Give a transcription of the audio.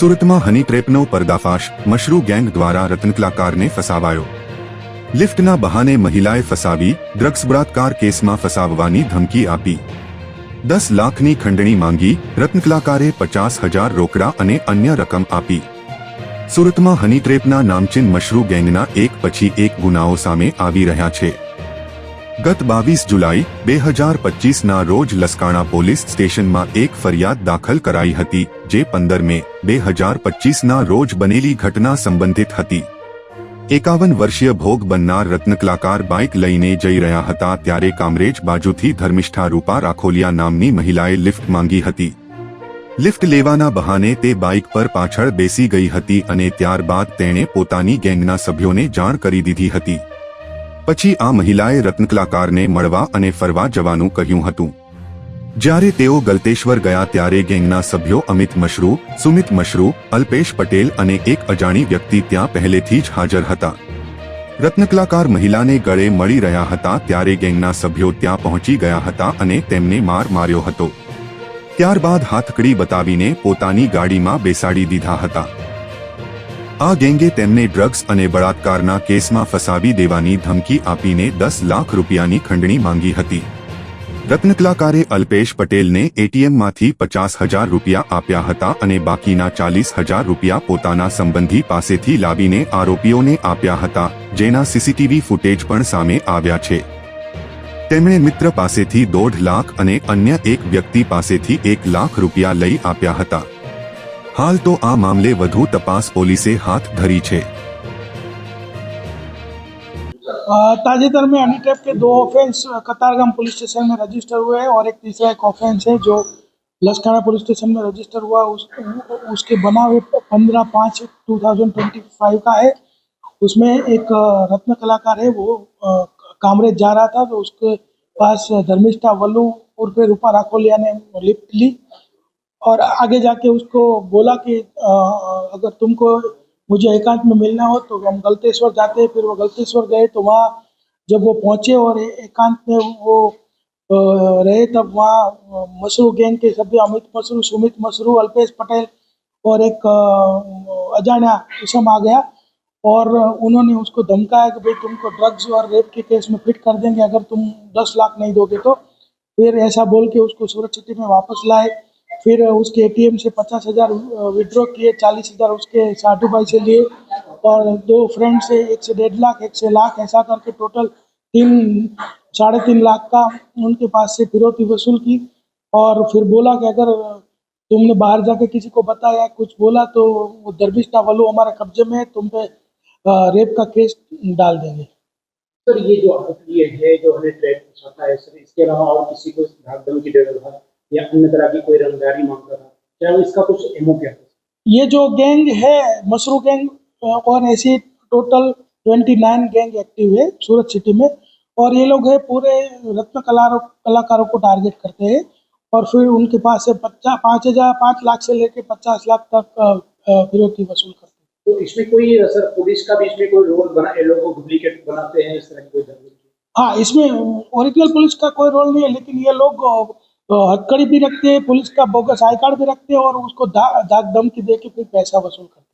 સુરતમાં હની ટ્રેપનો પર્દાફાશ, મશરૂ ગેંગ દ્વારા રત્ન કલાકારને ફસાવાયો. લિફ્ટના બહાને મહિલાએ ફસાવી, ડ્રગ્સ બળાત્કાર કેસમાં ફસાવવાની ધમકી આપી. દસ લાખની ખંડણી માંગી રત્ન કલાકારે પચાસ હજાર રોકડા અને અન્ય રકમ આપી. સુરતમાં હની ટ્રેપના નામચીન મશરૂ ગેંગના એક પછી એક ગુનાઓ સામે આવી રહ્યા છે. ગત બાવીસ જુલાઈ, બે હજાર પચીસના રોજ લસકાણા પોલીસ સ્ટેશનમાં એક ફરિયાદ દાખલ કરાઈ હતી, જે પંદર મે, બે હજાર પચીસના રોજ બનેલી ઘટના સંબંધિત હતી. એકાવન વર્ષીય ભોગ બનનાર રત્નકલાકાર બાઇક લઈને જઈ રહ્યા હતા ત્યારે કામરેજ બાજુથી ધર્મિષ્ઠા રૂપા રાખોલિયા નામની મહિલાએ લિફ્ટ માંગી હતી. લિફ્ટ લેવાના બહાને તે બાઇક પર પાછળ બેસી ગઈ હતી અને ત્યારબાદ તેણે પોતાની ગેંગના સભ્યોને જાણ કરી દીધી હતી. પછી આ મહિલાએ રત્નકલાકારને મળવા અને ફરવા જવાનું કહ્યું હતું. જ્યારે તેઓ ગલતેશ્વર ગયા ત્યારે ગેંગના સભ્યો અમિત મશરૂ, સુમિત મશરૂ, અલ્પેશ પટેલ અને એક અજાણી વ્યક્તિ ત્યાં પહેલેથી જ હાજર હતા. રત્નકલાકાર મહિલાને ગળે મળી રહ્યા હતા ત્યારે ગેંગના સભ્યો ત્યાં પહોંચી ગયા હતા અને તેમને માર માર્યો હતો. ત્યારબાદ હાથકડી બતાવીને પોતાની ગાડીમાં બેસાડી દીધા હતા. આ ગેંગે તેમને ડ્રગ્સ અને બળાત્કારના કેસમાં ફસાવી દેવાની ધમકી આપીને દસ લાખ રૂપિયાની ખંડણી માંગી હતી. રત્નકલાકારે અલ્પેશ પટેલને એટીએમમાંથી પચાસ હજાર રૂપિયા આપ્યા હતા અને બાકીના ચાલીસ હજાર રૂપિયા પોતાના સંબંધી પાસેથી લાવીને આરોપીઓને આપ્યા હતા, જેના સીસીટીવી ફૂટેજ પણ સામે આવ્યા છે. તેમણે મિત્ર પાસેથી દોઢ લાખ અને અન્ય એક વ્યક્તિ પાસેથી એક લાખ રૂપિયા લઈ આપ્યા હતા. હાલ તો આ મામલે વધુ તપાસ પોલીસે હાથ ધરી છે ताजेतर में हनी ट्रैप के दो ऑफेंस कतारगाम पुलिस स्टेशन में रजिस्टर हुए हैं और एक तीसरा एक ऑफेंस है जो लश्काना पुलिस स्टेशन में रजिस्टर हुआ उस, उसके बना हुए पंद्रह पाँच टू थाउजेंड ट्वेंटी फाइव का है उसमें एक रत्न कलाकार है वो कामरेज जा रहा था तो उसके पास धर्मिष्ठा वल्लू उर्फ रूपा राखोलिया ने लिफ्ट ली और आगे जाके उसको बोला कि अगर तुमको मुझे एकांत में मिलना हो तो हम गलतेश्वर जाते हैं। फिर वो गलतेश्वर गए तो वहाँ जब वो पहुँचे और एकांत में वो रहे, तब वहाँ मशरू गैंग के सभ्य अमित मशरू सुमित मशरू अल्पेश पटेल और एक अजाण्या इसम आ गया और उन्होंने उसको धमकाया कि भाई तुमको ड्रग्स और रेप के केस में फिट कर देंगे, अगर तुम दस लाख नहीं दोगे तो। फिर ऐसा बोल के उसको सूरत सिटी में वापस लाए। फिर उसके एटीएम से पचास हज़ार विड्रॉ किए, चालीस हज़ार उसके साधु भाई से लिए और दो फ्रेंड से, एक से डेढ़ लाख, एक से लाख, ऐसा करके टोटल तीन, साढ़े तीन लाख का उनके पास से फिरौती वसूल की और फिर बोला कि अगर तुमने बाहर जाके किसी को बताया, कुछ बोला तो वो दरबिश्ता वालू हमारे कब्जे में है, तुम पे रेप का केस डाल देंगे। सर, ये जो है, जो हमें ट्रैप है इसके अलावा और किसी को भाग धमकी था या अन्य तरह की कोई रंगदारी माँगता था क्या इसका कुछ एमओ क्या था ये जो गैंग है मशरू गैंग और ऐसी total twenty nine gang active है सूरत सिटी में और ये लोग है पूरे रत्न कलाकारों कलाकारों को टारगेट करते हैं और फिर उनके पास से पचास पाँच हज़ार पाँच लाख से लेकर पचास लाख तक फिरौती वसूल करते हैं। तो इसमें कोई सर पुलिस का भी इसमें कोई रोल बना ये लोग डुप्लीकेट बनाते हैं इस तरह की कोई हाँ इसमें ओरिजिनल पुलिस का कोई रोल नहीं है लेकिन ये लोग हथकड़ी भी रखते हैं, पुलिस का बोगस आई कार्ड भी रखते हैं और उसको दाग धमकी दे के फिर पैसा वसूल करते